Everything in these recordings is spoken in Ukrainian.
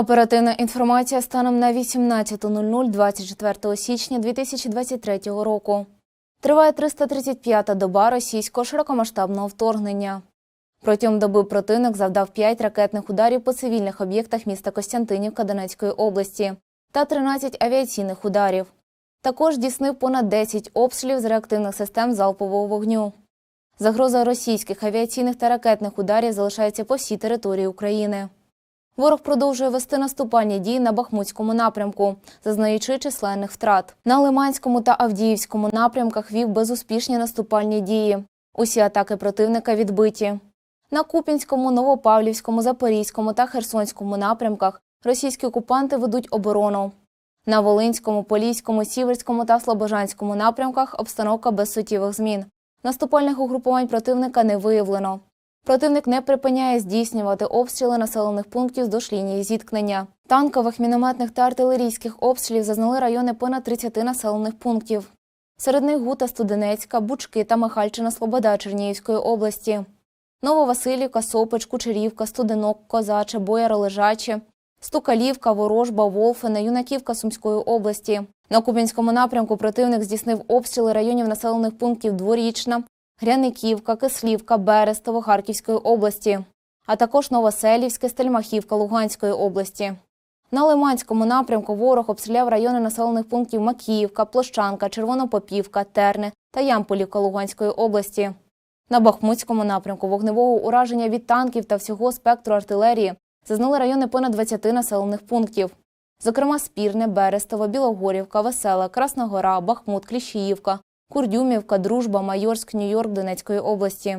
Оперативна інформація станом на 18.00 24 січня 2023 року. Триває 335-та доба російського широкомасштабного вторгнення. Протягом доби противник завдав 5 ракетних ударів по цивільних об'єктах міста Костянтинівка Донецької області та 13 авіаційних ударів. Також дійснив понад 10 обстрілів з реактивних систем залпового вогню. Загроза російських авіаційних та ракетних ударів залишається по всій території України. Ворог продовжує вести наступальні дії на Бахмутському напрямку, зазнаючи численних втрат. На Лиманському та Авдіївському напрямках вів безуспішні наступальні дії. Усі атаки противника відбиті. На Купінському, Новопавлівському, Запорізькому та Херсонському напрямках російські окупанти ведуть оборону. На Волинському, Поліському, Сіверському та Слобожанському напрямках обстановка без суттєвих змін. Наступальних угрупувань противника не виявлено. Противник не припиняє здійснювати обстріли населених пунктів здовж лінії зіткнення. Танкових, мінометних та артилерійських обстрілів зазнали райони понад 30 населених пунктів. Серед них Гута, Студенецька, Бучки та Михальчина Слобода Чернігівської області. Нововасилівка, Сопич, Кучерівка, Студенок, Козаче, Бояро, Лежаче, Стукалівка, Ворожба, Волфине, Юнаківка Сумської області. На Куп'янському напрямку противник здійснив обстріли районів населених пунктів Дворічна, Гряниківка, Кислівка, Берестово Харківської області, а також Новоселівське, Стельмахівка Луганської області. На Лиманському напрямку ворог обстріляв райони населених пунктів Макіївка, Площанка, Червонопопівка, Терне та Ямполівка Луганської області. На Бахмутському напрямку вогневого ураження від танків та всього спектру артилерії зазнали райони понад 20 населених пунктів. Зокрема, Спірне, Берестово, Білогорівка, Весела, Красногора, Бахмут, Кліщіївка, Курдюмівка, Дружба, Майорськ, Нью-Йорк Донецької області.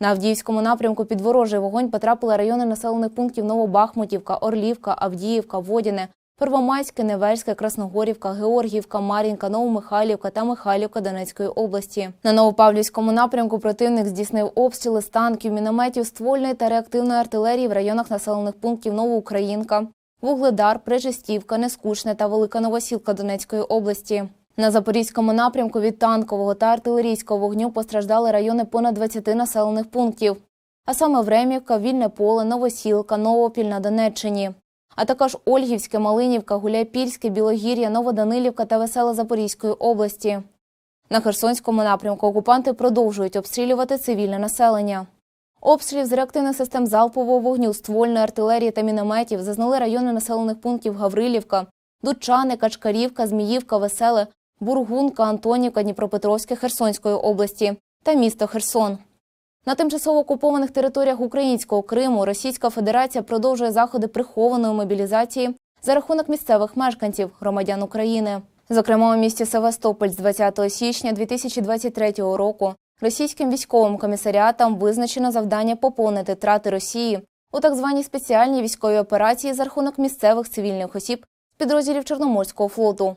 На Авдіївському напрямку під ворожий вогонь потрапили райони населених пунктів Новобахмутівка, Орлівка, Авдіївка, Водяне, Первомайське, Неверське, Красногорівка, Георгіївка, Мар'їнка, Новомихайлівка та Михайлівка Донецької області. На Новопавлівському напрямку противник здійснив обстріли з танків, мінометів, ствольної та реактивної артилерії в районах населених пунктів Новоукраїнка, Вугледар, Причистівка, Нескучне та Велика Новосілка Донецької області. На Запорізькому напрямку від танкового та артилерійського вогню постраждали райони понад 20 населених пунктів, а саме Времівка, Вільне поле, Новосілка, Новопіль на Донеччині, а також Ольгівське, Малинівка, Гуляйпільське, Білогір'я, Новоданилівка та Весела Запорізької області. На Херсонському напрямку окупанти продовжують обстрілювати цивільне населення. Обстрілів з реактивних систем залпового вогню, ствольної артилерії та мінометів зазнали райони населених пунктів Гаврилівка, Дучани, Качкарівка, Зміївка, Веселе, Бургунка, Антонівка, Дніпропетровське Херсонської області та місто Херсон. На тимчасово окупованих територіях українського Криму Російська Федерація продовжує заходи прихованої мобілізації за рахунок місцевих мешканців громадян України. Зокрема, у місті Севастополь з 20 січня 2023 року російським військовим комісаріатам визначено завдання поповнити трати Росії у так званій спеціальній військовій операції за рахунок місцевих цивільних осіб з підрозділів Чорноморського флоту.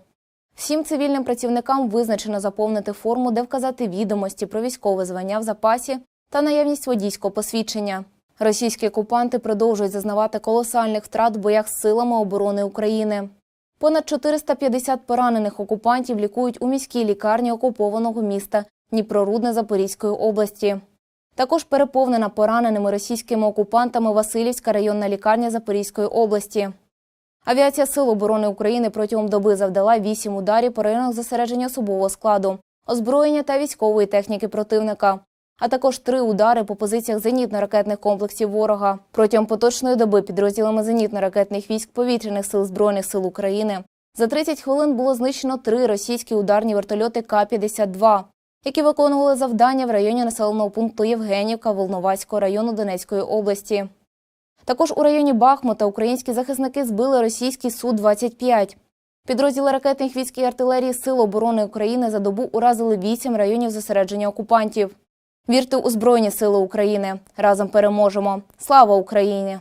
Всім цивільним працівникам визначено заповнити форму, де вказати відомості про військове звання в запасі та наявність водійського посвідчення. Російські окупанти продовжують зазнавати колосальних втрат в боях з силами оборони України. Понад 450 поранених окупантів лікують у міській лікарні окупованого міста Дніпрорудне Запорізької області. Також переповнена пораненими російськими окупантами Васильівська районна лікарня Запорізької області. Авіація Сил оборони України протягом доби завдала вісім ударів по районах зосередження особового складу, озброєння та військової техніки противника, а також три удари по позиціях зенітно-ракетних комплексів ворога. Протягом поточної доби підрозділами зенітно-ракетних військ повітряних сил збройних сил України за 30 хвилин було знищено три російські ударні вертольоти К-52, які виконували завдання в районі населеного пункту Євгенівка Волновацького району Донецької області. Також у районі Бахмута українські захисники збили російський Су-25. Підрозділи ракетних військ і артилерії Сил оборони України за добу уразили вісім районів зосередження окупантів. Вірте у Збройні Сили України. Разом переможемо. Слава Україні!